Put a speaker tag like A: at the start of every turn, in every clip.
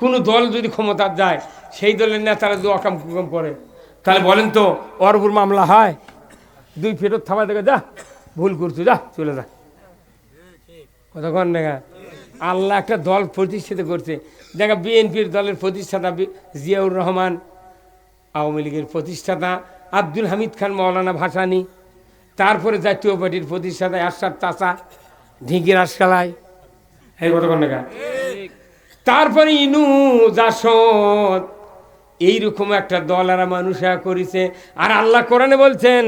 A: কোনো দল যদি ক্ষমতার যায়, সেই দলের নেতারা যদি অকাম কুকাম করে, তাহলে বলেন তো ওর উপর মামলা হয়। দুই ফেরত থামা দেখে যা, ভুল করছ, যা, চলে যা। কতক্ষণ দেখা আল্লাহ একটা দল প্রতিষ্ঠিত করছে। দেখা বিএনপির দলের প্রতিষ্ঠাতা জিয়াউর রহমান, আওয়ামী লীগের প্রতিষ্ঠাতা, আব্দুল হামিদ খান, মৌলানা ভাসানি, তারপরে জাতীয় পার্টির প্রতিষ্ঠাতা আশাদ চাচা, ঢিঙ্গির আশকালায় এই কতক্ষণ দেখা তারপরে ইনু জাসদ, এইরকম একটা দল আর মানুষ করেছে। আর আল্লাহ কোরআনে বলছেন,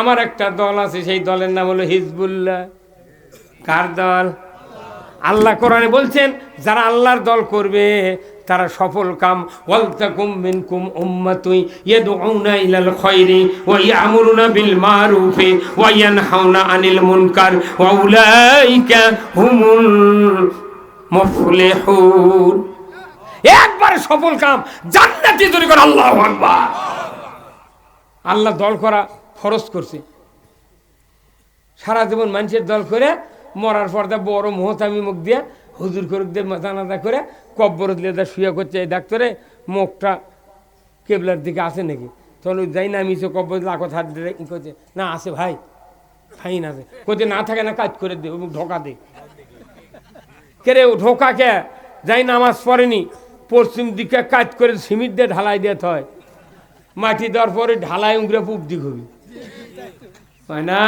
A: আমার একটা দল আছে, সেই দলের নাম হলো হিজবুল্লাহ। কার দল? আল্লাহ কোরআনে বলছেন, যারা আল্লাহর দল করবে, তারা সফল কাম। ওয়ালতাকুম মিনকুম উম্মাতুই ইয়াদউনা ইলাল খায়রি ওয়া ইয়ামুরুনা বিল মারুফি ওয়া ইয়ানহাউনা আনিল মুনকার ওয়া উলাইকা হুমুল সফল কাম, জান্নাতি তৈরি করে, আল্লাহু আল্লাহ দল করা ফরজ করছে। সারা জীবন মানুষের দল করে, মরার পর দা বড় মোহতামি মুখ দিয়ে হুজুর করুক দিয়ে জানাজা করে কব্বর দিয়ে দা শুয়ে করছে এই ডাক্তারে, মুখটা কেবলার দিকে আসে নাকি? তখন যাই না মিশে কব্বর লাখত হাত করছে। না আসে ভাই, ফাইন আছে। কোথায় না থাকে না, কাজ করে দে ঢোকা দে। কে রে ও ঢোকা কে যাই নামাজ পড়েনি, পশ্চিম দিকে কাজ করে সিমিট দিয়ে ঢালাই দিতে হয়। মাটি দেওয়ার পরে ঢালাই উংরে পুব দিক হবি। না,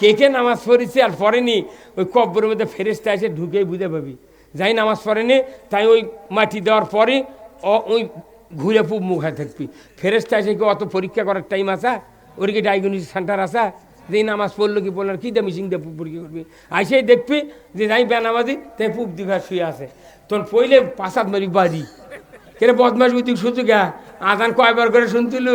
A: কে কে নামাজ পড়েছে আর পড়েনি, ওই কব্বরের মধ্যে ফেরেস্তা এসে ঢুকেই বুঝে পাবি। যাই নামাজ পড়েনি, তাই ওই মাটি দেওয়ার পরে ওই ঘুরে পুব মুখে থাকবি ফেরেস্তা এসে কি অত পরীক্ষা করার টাইম আসা ওর কি ডায়াগনোসিস সেন্টার আসা যে নামাজ পড়ল কি পড়ল কি দিয়ে মিশিং দিয়ে পুব পরীক্ষা করবি? আইসেই দেখবি যে যাই বেনামাজি তাই পুব দিঘা শুয়ে আছে। তোর পইলে পাশাত মারি বাজি। কেরে বদমাস বুদ্ধি শুধু গা? আদান কয়বার করে শুনছিল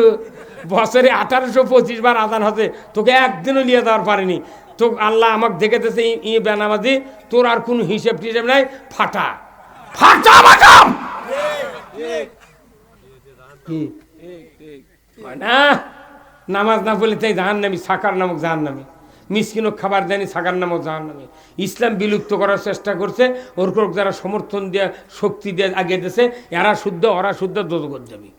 A: বছরে আঠারোশো পঁচিশ বার আদান হতে তোকে একদিনও নিয়ে দেওয়ার পারেনি। তো আল্লাহ আমাকে দেখে দিয়েছে ই বেনামাজি তোর আর কোনো হিসেব টিসেব নাই ফাটা। ফাটা কি? না? নামাজ না বলে তাই জাহান নামি সাকার নামক জাহান নামে মিসকিনও খাবার দেয়নি, সাকার নামক জাহান নামে ইসলাম বিলুপ্ত করার চেষ্টা করছে, ওর যারা সমর্থন দিয়ে, শক্তি দিয়ে আগে দিয়েছে, এরা শুদ্ধ, ওরা শুদ্ধ দোদগত যাবে।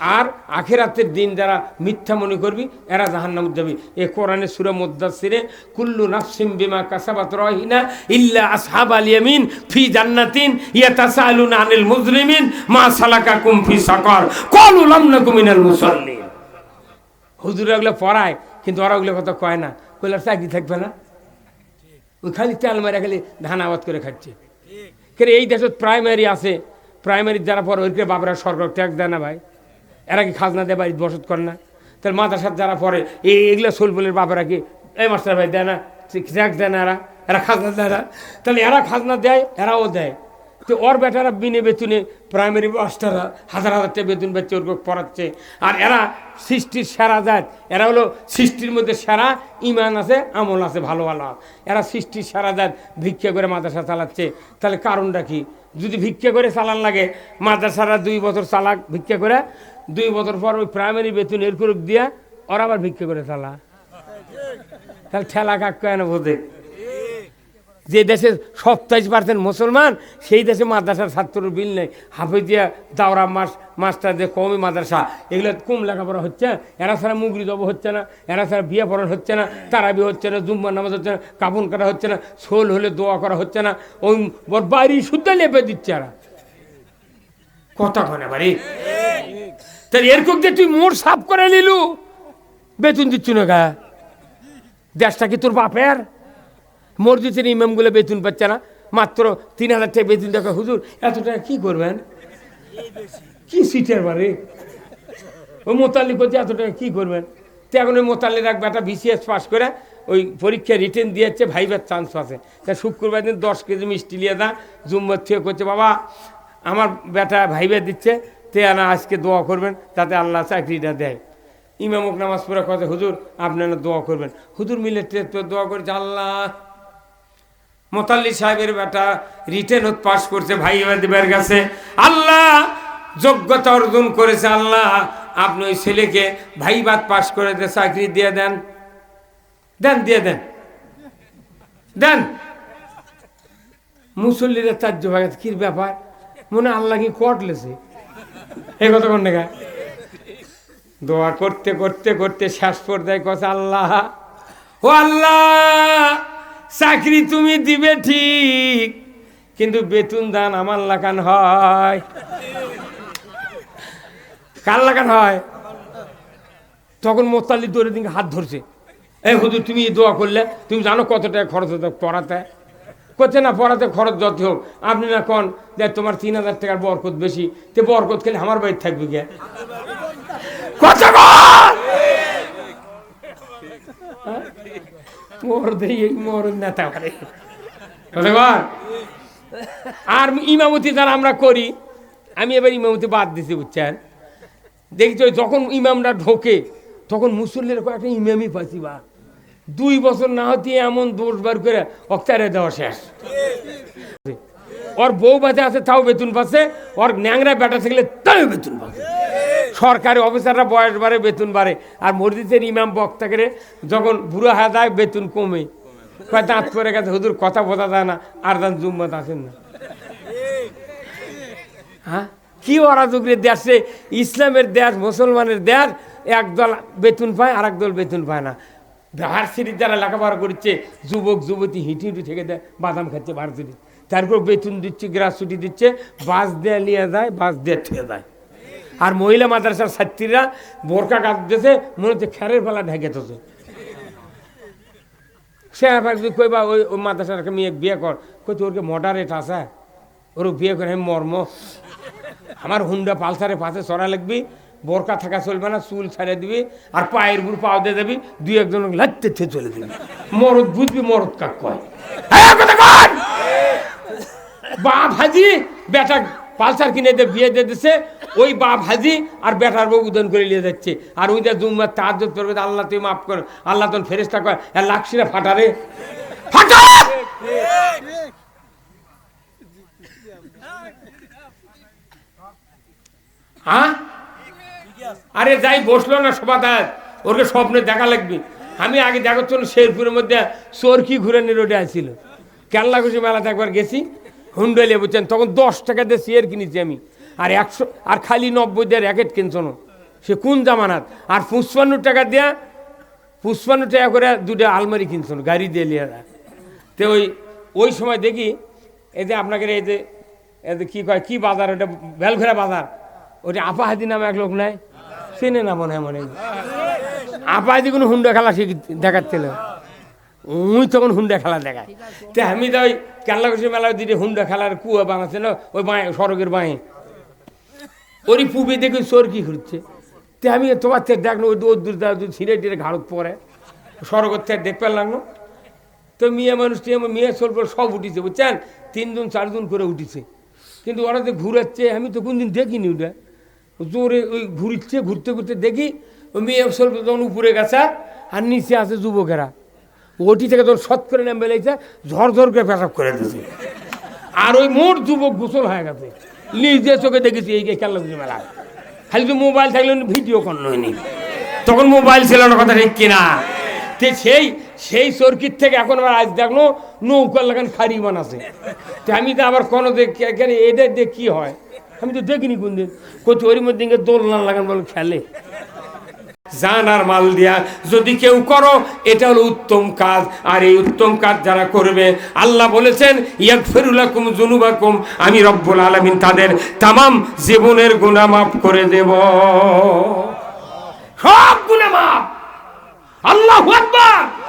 A: আর আখেরাতের দিন যারা মিথ্যা মনে করবি, এরা জাহান নামত যাবি। এ কোরআনে সুরা মুদাসিরে কুল্লু নাফসিম বিমা কাসাবাত রহিনা ইল্লা আসহাব আল ইয়ামিন ফি জান্নাতিন ইয়াতাসালুনা আনিল মুজরিমিন মা সালাকাকুম ফি সাকার। ক্বালু লাম নাকুম মিনাল মুসাল্লিন। হুজুরা ওগুলো পড়ায়, কিন্তু ওরা ওগুলো কথা কয় না। কইলে চাকরি থাকবে না? ওই খালি তেল মারা খালি ধান আবাদ করে খাচ্ছে। কিন্তু এই দেশত প্রাইমারি আছে। প্রাইমারি যারা পড়ে ওইকে বাবরা সরকার ট্যাক্স দেয় না ভাই। এরা কি খাজনা দেয়, বাড়িতে বসত করে না? তাহলে মাদ্রাসার যারা পড়ে এই এগুলো সোলবলের বাবারা কি এই মাস্টার ভাই দেয় না? ট্যাক্স দেয় না এরা? এরা খাজনা দেয় না? তাহলে এরা খাজনা দেয়, এরাও দেয়। তো ওর বেটারা বিনে বেতনে প্রাইমারি মাস্টাররা হাজার হাজার টাকা বেতন পাচ্ছে ওর পড়াচ্ছে। আর এরা সৃষ্টির সেরা জাত। এরা হলো সৃষ্টির মধ্যে সেরা, ইমান আছে, আমল আছে, ভালো ভালো। এরা সৃষ্টির সেরা জাত, ভিক্ষা করে মাদ্রাসা চালাচ্ছে। তাহলে কারণটা কি? যদি ভিক্ষা করে চালান লাগে, মাদ্রাসারা দুই বছর চালাক ভিক্ষা করে, দুই বছর পর ওই প্রাইমারি বেতন এর করে দিয়া ওরা আবার ভিক্ষা করে চালা তাহলে ঠেলা কাক কেন বোধে যে দেশে সপ্তাইশ পার্সেন্ট মুসলমান, সেই দেশে মাদ্রাসার ছাত্র বিল নেই। হাফিজিয়া, দাওরা মাস মাস্টার যে কমই মাদ্রাসা, এগুলো কম লেখাপড়া হচ্ছে, এরা ছাড়া মুগরি দব হচ্ছে না, এরা ছাড়া বিয়ে পড়ান হচ্ছে না, তারাবি হচ্ছে না জুম্মার নামাজ হচ্ছে না কাপন করা হচ্ছে না, শোল হলে দোয়া করা হচ্ছে না, ওই বাড়ি শুদ্ধ লেপে দিচ্ছে এরা। কথা কনে বাড়ি? তাহলে এরকম যে তুই মোড় সাফ করে নিলু, বেতন দিচ্ছু না গা? দেশটা কি তোর বাপের? মসজিদের ইমামগুলো বেতন পাচ্ছে না। মাত্র তিন হাজার টাকা বেতন টাকা হুজুর, এত টাকা কী করবেন? কি সিটের বাড়ি? ওই মোতাল্লি করছে এত টাকা কী করবেন? তো এখন ওই মোতাল্লির এক বেটা বিসিএস পাস করে ওই পরীক্ষা রিটার্ন দিয়েছে, ভাইবার চান্স আছে। তা শুক্রবার দিন দশ কেজি মিষ্টি নিয়ে দা জুম্মর থেকে করছে, বাবা, আমার বেটা ভাইবে দিচ্ছে, তে আনা আজকে দোয়া করবেন, তাতে আল্লাহ চাকরিটা দেয়। ইমামক নামাজ পড়ে কথা, হুজুর, আপনারা দোয়া করবেন। হুজুর মিলে দোয়া করেছে, আল্লাহ মোতাল্লি সাহেবের বেটা রিটেন পাস করছে, ভাই দেবের কাছে। আল্লাহ যোগ্যতা অর্জন করেছে, আল্লাহ আপনি ওই ছেলেকে ভাইবাদ পাস করে দিয়ে চাকরি দিয়ে দেন। দেন, দিয়ে দেন। দেন। মুসল্লিরা চার্য ভাগে কির ব্যাপার? মনে আল্লাহ কি কটলেছে এই কথা কোন দেখা দোয়া করতে করতে করতে শেষ পর্যায়ে কথা আল্লাহ, ও আল্লাহ চাকরি তুমি দিবে ঠিক, কিন্তু বেতন দান আমার লাগান হয়। কার লাগান হয়? তখন মোতাল্লি দৌড়ে দিকে হাত ধরছে। এই হুজুর, তুমি দোয়া করলে, তুমি জানো কত টাকা খরচ হতো পড়াতে? করছে না, পড়াতে খরচ যত হোক। আপনি না কন যে তোমার তিন হাজার টাকার বরকত বেশি, তে বরকত খেলে আমার বাড়ি থাকবে গে! হ্যাঁ? মোর এই মোর নেতা পারে আর ইমামতি যারা আমরা করি। আমি এবার ইমামতি বাদ দিছি, বুঝছেন? দেখছ, যখন ইমামরা ঢোকে, তখন মুসল্লির কয়েকটা ইমামই পাচ্ছি বা। দুই বছর না হতে এমন দোষ বার করে অক্তারে দেওয়া শেষ। ওর বউ বাচ্চা আছে, তাও বেতন পাচ্ছে। ওর ন্যাংরা বেটা থাকলে তাও বেতন পাচ্ছে। সরকারি অফিসাররা বয়স বাড়ে, বেতন বাড়ে। আর মসজিদের ইমাম বক্তা করে যখন বুড়ো হয়ে যায়, বেতন কমে। দাঁত পরে গেছে, হুজুর কথা বোঝা যায় না, আর দান জুম্মাত আসেন না। হ্যাঁ? কি অরাজকের দেশে ইসলামের দেশ, মুসলমানের দেশ একদল বেতন পায় আর দল বেতন পায় না। ভার্সিটির যারা লেখাপড়া করছে, যুবক, যুবতী হিঁটি হিঁটি থেকে দেয়, বাদাম খাচ্ছে ভার্সিটি। তারপর বেতন দিচ্ছে গ্রাস ছুটি দিচ্ছে, বাস দিয়ে নিয়ে যায়, বাস দিয়ে থেকে যায় আর মহিলা মাদ্রাসার ছাত্রীরা বোরকা কাটতেছে মনে হচ্ছে খেরের ঢেকে ঢেকেতেছে সে কইবা, ওই ওই মাদ্রাসার মেয়ে বিয়ে কর। কই তো ওরকে মডারেট আছে? ওর বিয়ে করে আমি মর্ম। আমার হুন্ডা পালসারে পাশে সরা লাগবি, বোরকা থাকা চলবে না, চুল ছাড়ে দিবি, আর পায়ের উপর পাও দিয়ে দেবি দুই একজন লাত্তে থেকে চলে দিবি। মরদ বুঝবি, মরদ কাক কয়! বাপ হাজি, বেটা পালসার কিনে দিয়ে বিয়ে দিয়ে দিচ্ছে ওই বাপ হাজি আর বেটার বউ উদন করে নিয়ে যাচ্ছে। আর ওই যে তার করবে আল্লাহ তুই মাফ কর, আল্লাহ তোর ফেরেস্তা কয় আর না ফাটারে ফাটা! হ্যাঁ? আরে যাই বসল না সবাদার ওরকে স্বপ্নে দেখা লাগবে। আমি আগে দেখার জন্য শেরপুরের মধ্যে চরকি ঘুরে নিয়ে রোডে আসছিল কেল্লা খুশি মেলাতে একবার গেছি হুন্ডলে বুঝছেন? তখন দশ টাকা দিয়ে চেয়ার কিনেছি আমি। আর একশো আর খালি নব্বই দিয়ে র্যাকেট কিনছো না সে কোন জামানাত আর পুষ্পান্ন টাকা দেয়া পুষ্পান্ন টাকা করে দুটো আলমারি কিনছো গাড়ি দিয়ে লিয়ে তো ওই ওই সময় দেখি, এই যে আপনাকে এই যে এই যে কী কয়, কী বাজার ওটা? বেলঘরা বাজার। ওটা আপাহাদি নামে এক লোক নাই চেনে না মনে হয় মনে হয়। আপাহাদি কোনো হুন্ডা খেলা শিখ দেখাচ্ছিল। উই তখন হুন্ডা খেলা দেখায়। তো আমি তো ওই কেল্লা কুশি মেলা দিদি হুন্ডা খেলার কুয়া বানাচ্ছে না ওই বাঁয়ে সড়কের বাঁয়ে। ওরই পুবে দেখি চোর কি ঘুরছে তো আমি তোমার থেকে দেখল ওই দূর দূর ছিঁড়ে টিরে ঘাড়ত পরে। সড়কের থেকে দেখতে লাগল তো মেয়ে মানুষটি আমার মেয়ে চলব সব উঠিছে বুঝছেন? তিনজন চারজন করে উঠিছে। কিন্তু ওরা যে ঘুরাচ্ছে আমি তো কোনদিন দেখিনি ওটা। জোরে ওই ঘুরছে ঘুরতে ঘুরতে দেখি ওই মেয়ে চলবে তখন উপরে গেছে আর নিচে আছে যুবকেরা। ওটি থেকে তোর শত করে নেমে বেলেছে ঝরঝর করে পেশাব করে দিয়েছে আর ওই মোট যুবক গোসল হয়ে গেছে। নিজে চোখে দেখেছি, এই খেলা মেলা। খালি তো মোবাইল থাকলে ভিডিও কর নয়নি তখন মোবাইল ছিল না কথা ঠিক কিনা। তে সেই সেই চরকির থেকে এখন আবার আজ দেখল নৌকার লাগান খারি বানাছে তো আমি তো আবার কোনো কেন এটা দিয়ে কি হয়? আমি তো দেখিনি কোনদিন। কোথাও ওর মধ্যে দোলনা লাগান বলে খেলে। জান আর মাল দিয়া। যদি কেউ করো, এটা হলো উত্তম কাজ। আর এই উত্তম কাজ যারা করবে, আল্লাহ বলেছেন ইয়াক ফেরুলাকুম জুনুবাকুম আমি রব্বুল আলমিন তাদের তামাম জীবনের গুণা মাফ করে দেব। সব গুণা মাফ। আল্লাহ আকবার।